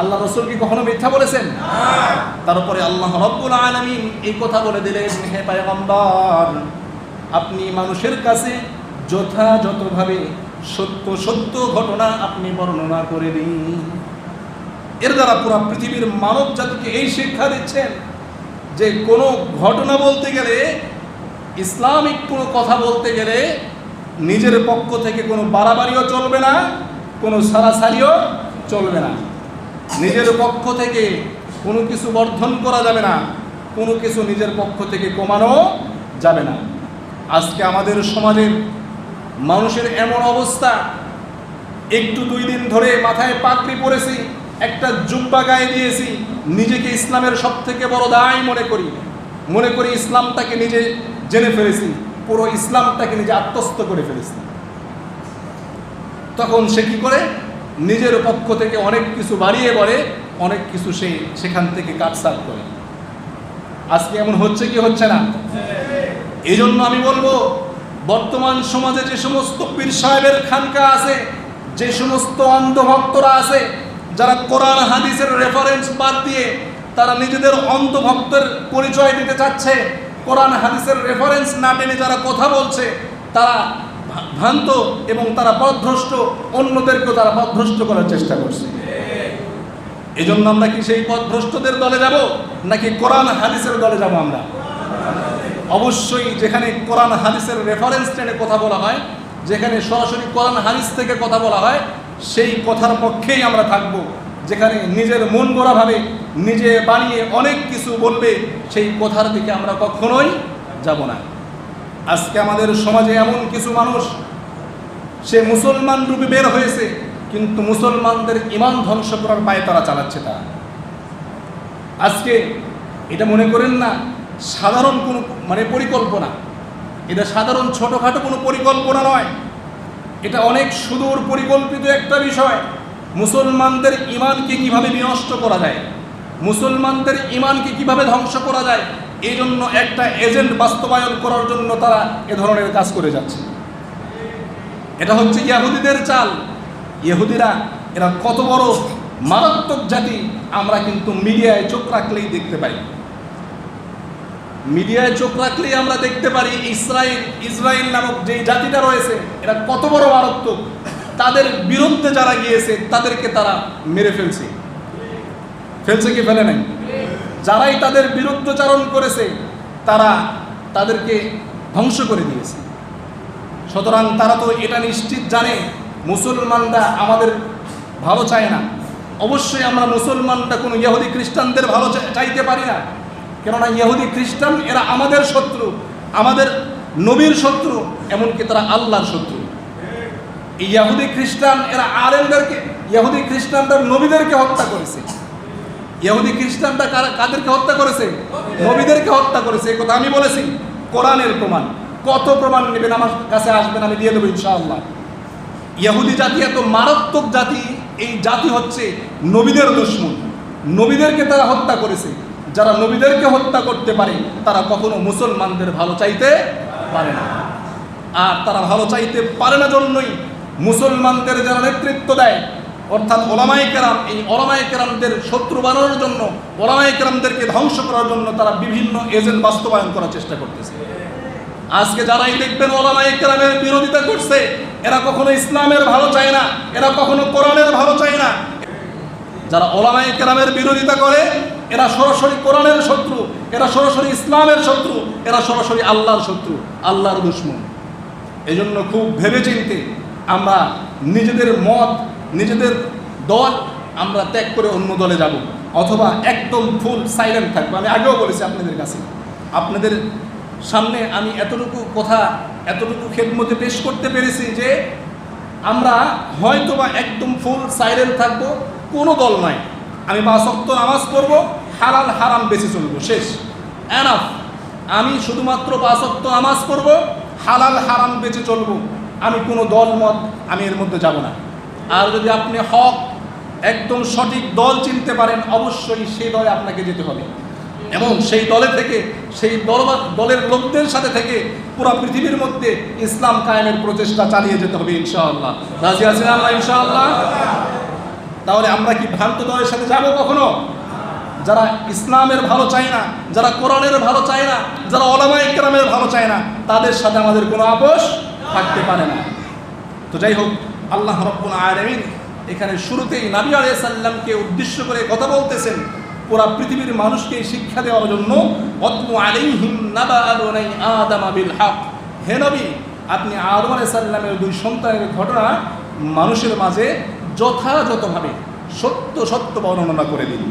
আল্লাহ রসুল কি কখনো মিথ্যা বলেছেন? তারপরে আল্লাহ রব্বুল আলামিন এই কথা বলে দিলেন, হে পায়গম্বর, আপনি মানুষের কাছে যথাযথভাবে সত্য সত্য ঘটনা আপনি বর্ণনা করে দিন। এর দ্বারা পুরো পৃথিবীর মানব জাতিকে এই শিক্ষা দিচ্ছেন যে কোনো ঘটনা বলতে গেলে, ইসলামিক কোনো কথা বলতে গেলে নিজের পক্ষ থেকে কোনো বাড়াবাড়িও চলবে না, কোনো সারাসারিও চলবে না। নিজের পক্ষ থেকে কোনো কিছু বর্ধন করা যাবে না, কোনো কিছু নিজের পক্ষ থেকে কমানো যাবে না। আজকে আমাদের সমাজের মানুষের এমন অবস্থা, একটু দুই দিন ধরে মাথায় পাগড়ি পরেছি, একটা জুব্বা গায়ে দিয়েছি, নিজেকে ইসলামের সব থেকে বড় দায় মনে করি। মনে করি ইসলামটাকে নিজে জেনে ফেলেছি, পুরো ইসলামটাকে নিজে আত্মস্থ করে ফেলেছি। তখন সে কি করে? নিজের পক্ষ থেকে অনেক কিছু বাড়িয়ে বলে অনেক কিছু সে সেখান থেকে কাটসাট করে। আজকে এমন হচ্ছে কি হচ্ছে না? এই জন্য আমি বলব, বর্তমান সমাজে যে সমস্ত পীর সাহেবের খানকা আছে, যে সমস্ত অন্ধভক্তরা আছে, যারা কোরআন, হাদিসের রেফারেন্স বাদ দিয়ে তারা নিজেদের অন্ধভক্তের পরিচয় দিতে চাচ্ছে, কোরআন, হাদিসের রেফারেন্স না টেনে যারা কথা বলছে, তারা ভ্রান্ত এবং তারা পথভ্রষ্ট, অন্যদেরকেও তারা পথভ্রষ্ট করার চেষ্টা করছে। এই জন্য আমরা কি সেই পথভ্রষ্টদের দলে যাব, নাকি কোরআন হাদিসের দলে যাব আমরা? অবশ্যই যেখানে কোরআন হাদিসের রেফারেন্স টেনে কথা বলা হয়, যেখানে সরাসরি কোরআন হাদিস থেকে কথা বলা হয়, সেই কথার পক্ষেই আমরা থাকব। যেখানে নিজের মন গড়াভাবে নিজে বানিয়ে অনেক কিছু বলবে, সেই কথার দিকে আমরা কখনোই যাব না। আজকে আমাদের সমাজে এমন কিছু মানুষ, সে মুসলমান রূপে বের হয়েছে, কিন্তু মুসলমানদের ইমান ধ্বংস করার পায়ে তারা চালাচ্ছে তা। আজকে এটা মনে করেন না, সাধারণ কোনো মানে পরিকল্পনা। এটা সাধারণ ছোটোখাটো কোনো পরিকল্পনা নয়। এটা অনেক সুদূর পরিকল্পিত একটা বিষয়। মুসলমানদের ইমানকে কীভাবে বিনষ্ট করা যায়? মুসলমানদের ইমানকে কীভাবে ধ্বংস করা যায়? এই জন্য একটা এজেন্ট বাস্তবায়ন করার জন্য তারা এ ধরনের কাজ করে যাচ্ছে। এটা হচ্ছে ইয়াহুদিদের চাল। ইহুদিরা এরা কত বড় মারাত্মক জাতি, আমরা কিন্তু মিডিয়ায় চোখ রাখলেই দেখতে পাই। মিডিয়ায় চোখ রাখলেই আমরা দেখতে পারি ইসরায়েল ইসরায়েল নামক যে জাতিটা রয়েছে, এরা কত বড় মারাত্মক। তাদের বিরুদ্ধে যারা গিয়েছে, তাদেরকে তারা মেরে ফেলছে। ফেলছে কি, ফেলে নাই? যারাই তাদের বিরুদ্ধচারণ করেছে, তারা তাদেরকে ধ্বংস করে দিয়েছে। সুতরাং তারা তো এটা নিশ্চিত জানে, মুসলমানরা আমাদের ভালো চায় না। অবশ্যই আমরা মুসলমানরা কোনো ইহুদি খ্রিস্টানদের ভালো চাইতে পারি না। কেননা ইহুদি খ্রিস্টান, এরা আমাদের শত্রু, আমাদের নবীর শত্রু, এমনকি তারা আল্লাহর শত্রু। এই ইহুদি খ্রিস্টান, এরা আলেমদেরকে, ইহুদি খ্রিস্টানদের নবীদেরকে হত্যা করেছে। ইহুদি খ্রিস্টানরা কাদেরকে হত্যা করেছে? নবীদেরকে হত্যা করেছে, এই কথা আমি বলেছি। কোরআনের প্রমাণ। কত প্রমাণ নেবেন? আমার কাছে আসবেন, আমি দিয়ে দেবো ইনশাআল্লাহ। ইহুদি জাতি এত মারাত্মক জাতি, এই জাতি হচ্ছে নবীদের দুশ্মন। নবীদেরকে তারা হত্যা করেছে। যারা নবীদেরকে হত্যা করতে পারে, তারা কখনো মুসলমানদের ভালো চাইতে পারে না। আর তারা ভালো চাইতে পারে না জন্যই মুসলমানদের যারা নেতৃত্ব দেয় অর্থাৎ ওলামাই কেরাম, এই ওলামাই কেরামদের শত্রু বানানোর জন্য ওলামাই কেরামদেরকে ধ্বংস করার জন্য তারা বিভিন্ন এজেন্ট বাস্তবায়ন করার চেষ্টা করতেছে। আজকে যারাই দেখবেন ওলামাই কেরামের বিরোধিতা করছে, এরা কখনো ইসলামের ভালো চায় না, এরা কখনো কোরআনের ভালো চায় না। যারা ওলামাই কেরামের বিরোধিতা করে, এরা সরাসরি কোরআনের শত্রু, এরা সরাসরি ইসলামের শত্রু, এরা সরাসরি আল্লাহর শত্রু, আল্লাহর দুশ্মন। এই জন্য খুব ভেবে চিনতে আমরা নিজেদের মত নিজেদের দল আমরা ত্যাগ করে অন্য দলে যাব, অথবা একদম ফুল সাইলেন্ট থাকব। আমি আগেও বলেছি আপনাদের কাছে, আপনাদের সামনে আমি এতটুকু কথা, এতটুকু খেদমতে পেশ করতে পেরেছি যে আমরা হয়তো বা একদম ফুল সাইলেন্ট থাকব, কোনো দল নয়। আমি বা সত্য নামাজ পড়ব, হালাল হারাম বেঁচে চলবো, শেষ। এনাফ আমি শুধুমাত্র বাসত্ব নামাজ পড়ব, হালাল হারাম বেঁচে চলবো। আমি কোনো দল মত, আমি এর মধ্যে যাব না। আর যদি আপনি হক, একদম সঠিক দল চিনতে পারেন, অবশ্যই সেই দলে আপনাকে যেতে হবে। এবং সেই দলে থেকে, সেই দল দলের লোকদের সাথে থেকে পুরো পৃথিবীর মধ্যে ইসলাম কায়েমের প্রচেষ্টা চালিয়ে যেতে হবে ইনশাআল্লাহ। রাজি আছেন আল্লাহ ইনশাআল্লাহ? তাহলে আমরা কি ভ্রান্ত দলের সাথে যাব কখনো? যারা ইসলামের ভালো চায় না, যারা কোরআনের ভালো চায় না, যারা ওলামা ইকরামের ভালো চায় না, তাদের সাথে আমাদের কোনো আপোষ থাকতে পারে না। তো যাই হোক আল্লাহ রব্বুল আলমিন এখানে শুরুতেই নাবি আলাইসাল্লামকে উদ্দেশ্য করে কথা বলতেছেন পুরা পৃথিবীর মানুষকে শিক্ষা দেওয়ার জন্য অত্মু আলাইহিম নাবা আদনাই আদম আবিল হক। হে নবী, আপনি আদম আলাইসাল্লামের দুই সন্তানের ঘটনা মানুষের মাঝে যথাযথভাবে সত্য সত্য বর্ণনা করে দিন।